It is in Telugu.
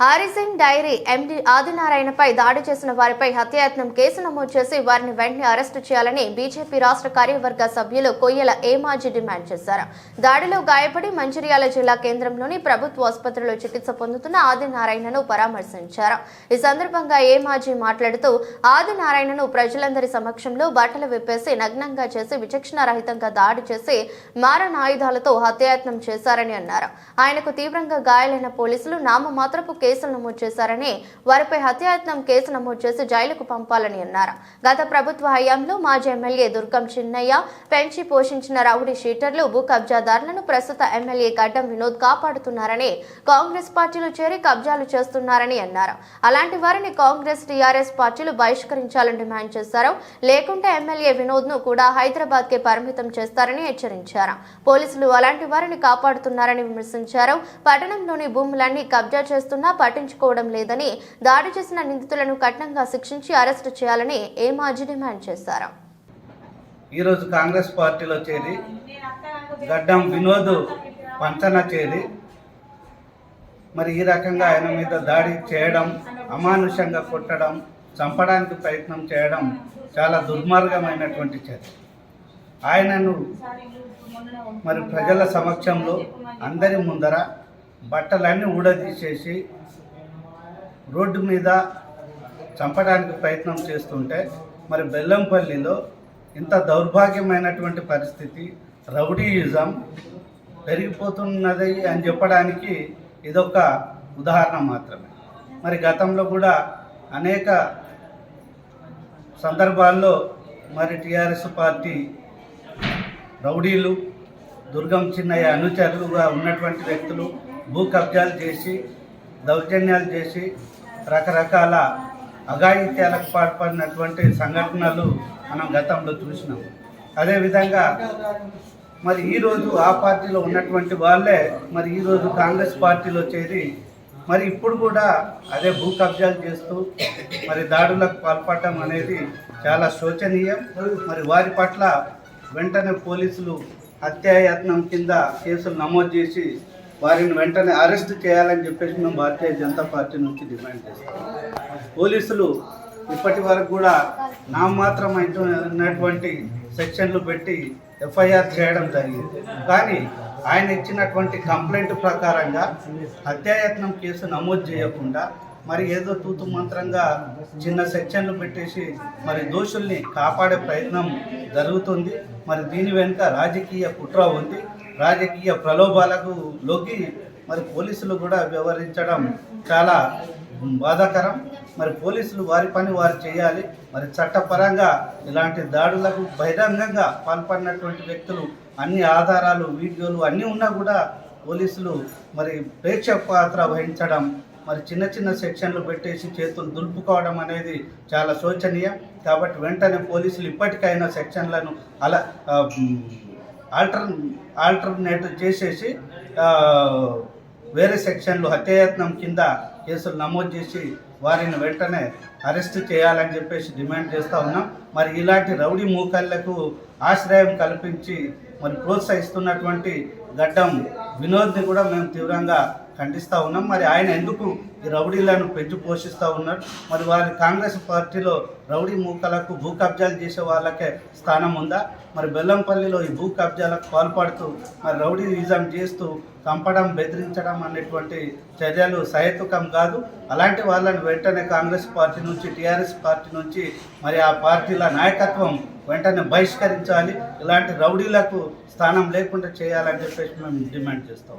హరిసింగ్ డైరీ ఎండి ఆదినారాయణపై దాడి చేసిన వారిపై హత్యాయత్నం కేసు నమోదు చేసి వారిని వెంటనే అరెస్టు చేయాలని బీజేపీ రాష్ట్ర కార్యవర్గ సభ్యులు కొయ్యల ఏమాజీ డిమాండ్ చేశారు. దాడిలో గాయపడి మంచిర్యాల జిల్లా కేంద్రంలోని ప్రభుత్వ ఆసుపత్రిలో చికిత్స పొందుతున్న ఆదినారాయణను పరామర్శించారు. ఈ సందర్భంగా ఏమాజీ మాట్లాడుతూ ఆదినారాయణను ప్రజలందరి సమక్షంలో బట్టలు విప్పేసి నగ్నంగా చేసి విచక్షణారహితంగా దాడి చేసి మారణ ఆయుధాలతో హత్యాయత్నం చేశారని అన్నారు. ఆయనకు తీవ్రంగా గాయాలైన పోలీసులు నామమాత్రపు కేసులు నమోదు చేశారని వారిపై హత్యాయత్నం కేసు నమోదు చేసి జైలుకు పంపాలని అన్నారు. గత ప్రభుత్వ హయాంలో మాజీ ఎమ్మెల్యే దుర్గం చిన్నయ్య పెంచి పోషించిన రౌడీ షీటర్లు భూ కబ్జాదారులను ప్రస్తుత ఎమ్మెల్యే గడ్డం వినోద్ కాపాడుతున్నారని కాంగ్రెస్ పార్టీలు చేరి కబ్జాలు చేస్తున్నారని అన్నారు. అలాంటి వారిని కాంగ్రెస్ టీఆర్ఎస్ పార్టీలు బహిష్కరించాలని డిమాండ్ చేశారు. లేకుంటే ఎమ్మెల్యే వినోద్ను కూడా హైదరాబాద్ కే పరిమితం చేస్తారని హెచ్చరించారు. పోలీసులు అలాంటి వారిని కాపాడుతున్నారని విమర్శించారు. పట్టణంలోని భూములన్నీ కబ్జా చేస్తున్నా పట్టించుకోవడం లేదని దాడి చేసిన నిందితులను కఠినంగా శిక్షించి అరెస్టు చేయాలని ఏమాజీ డిమాండ్ చేశారు? ఈరోజు కాంగ్రెస్ పార్టీలో చేరి గడ్డం వినోద్ పంచన చేరి మరి ఈ రకంగా ఆయన మీద దాడి చేయడం అమానుషంగా కొట్టడం చంపడానికి ప్రయత్నం చేయడం చాలా దుర్మార్గమైనటువంటి చర్య. ఆయనను మరి ప్రజల సమక్షంలో అందరి ముందర బట్టలన్నీ ఊడదీసేసి రోడ్డు మీద చంపడానికి ప్రయత్నం చేస్తుంటే మరి బెల్లంపల్లిలో ఇంత దౌర్భాగ్యమైనటువంటి పరిస్థితి రౌడీయిజం పెరిగిపోతున్నది అని చెప్పడానికి ఇదొక ఉదాహరణ మాత్రమే. మరి గతంలో కూడా అనేక సందర్భాల్లో మరి టీఆర్ఎస్ పార్టీ రౌడీలు దుర్గం చిన్నయ్య అనుచరులుగా ఉన్నటువంటి వ్యక్తులు భూ కబ్జాలు చేసి దౌర్జన్యాలు చేసి రకరకాల అఘాయిత్యాలకు పాల్పడినటువంటి సంఘటనలు మనం గతంలో చూసినాం. అదేవిధంగా మరి ఈరోజు ఆ పార్టీలో ఉన్నటువంటి వాళ్ళే మరి ఈరోజు కాంగ్రెస్ పార్టీలో చేరి మరి ఇప్పుడు కూడా అదే భూ కబ్జాలు చేస్తూ మరి దాడులకు పాల్పడటం అనేది చాలా శోచనీయం. మరి వారి పట్ల వెంటనే పోలీసులు హత్యాయత్నం కింద కేసులు నమోదు చేసి వారిని వెంటనే అరెస్ట్ చేయాలని చెప్పేసి మేము భారతీయ జనతా పార్టీ నుంచి డిమాండ్ చేస్తాం. పోలీసులు ఇప్పటి వరకు కూడా నామాత్రం అయినటువంటి సెక్షన్లు పెట్టి ఎఫ్ఐఆర్ చేయడం జరిగింది. కానీ ఆయన ఇచ్చినటువంటి కంప్లైంట్ ప్రకారంగా హత్యాయత్నం కేసు నమోదు చేయకుండా మరి ఏదో తూతు మంత్రంగా చిన్న సెక్షన్లు పెట్టేసి మరి దోషుల్ని కాపాడే ప్రయత్నం జరుగుతుంది. మరి దీని వెనుక రాజకీయ కుట్ర ఉంది. రాజకీయ ప్రలోభాలకు లోకి మరి పోలీసులు కూడా వ్యవహరించడం చాలా బాధాకరం. మరి పోలీసులు వారి పని వారు చేయాలి. మరి చట్టపరంగా ఇలాంటి దాడులకు బహిరంగంగా పాల్పడినటువంటి వ్యక్తులు అన్ని ఆధారాలు వీడియోలు అన్నీ ఉన్నా కూడా పోలీసులు మరి ప్రేక్షక పాత్ర వహించడం మరి చిన్న చిన్న సెక్షన్లు పెట్టేసి చేతులు దులుపుకోవడం అనేది చాలా శోచనీయం. కాబట్టి వెంటనే పోలీసులు ఇప్పటికైనా సెక్షన్లను అలా ఆల్టర్ ఆల్టర్నేట్ చేసేసి వేరే సెక్షన్లు హత్యాయత్నం కింద కేసులు నమోదు చేసి వారిని వెంటనే అరెస్ట్ చేయాలని చెప్పేసి డిమాండ్ చేస్తూ ఉన్నాం. మరి ఇలాంటి రౌడీ మూకళ్ళకు ఆశ్రయం కల్పించి మరి ప్రోత్సహిస్తున్నటువంటి గడ్డం వినోద్ని కూడా మేము తీవ్రంగా ఖండిస్తూ ఉన్నాం. మరి ఆయన ఎందుకు ఈ రౌడీలను పెంచి పోషిస్తూ ఉన్నారు? మరి వారి కాంగ్రెస్ పార్టీలో రౌడీ మూకలకు భూ కబ్జాలు చేసే వాళ్ళకే స్థానం ఉందా? మరి బెల్లంపల్లిలో ఈ భూ కబ్జాలకు పాల్పడుతూ మరి రౌడీయిజం చేస్తూ చంపడం బెదిరించడం అనేటువంటి చర్యలు సహేతుకం కాదు. అలాంటి వాళ్ళని వెంటనే కాంగ్రెస్ పార్టీ నుంచి టీఆర్ఎస్ పార్టీ నుంచి మరి ఆ పార్టీల నాయకత్వం వెంటనే బహిష్కరించాలి. ఇలాంటి రౌడీలకు స్థానం లేకుండా చేయాలని చెప్పేసి మేము డిమాండ్ చేస్తాం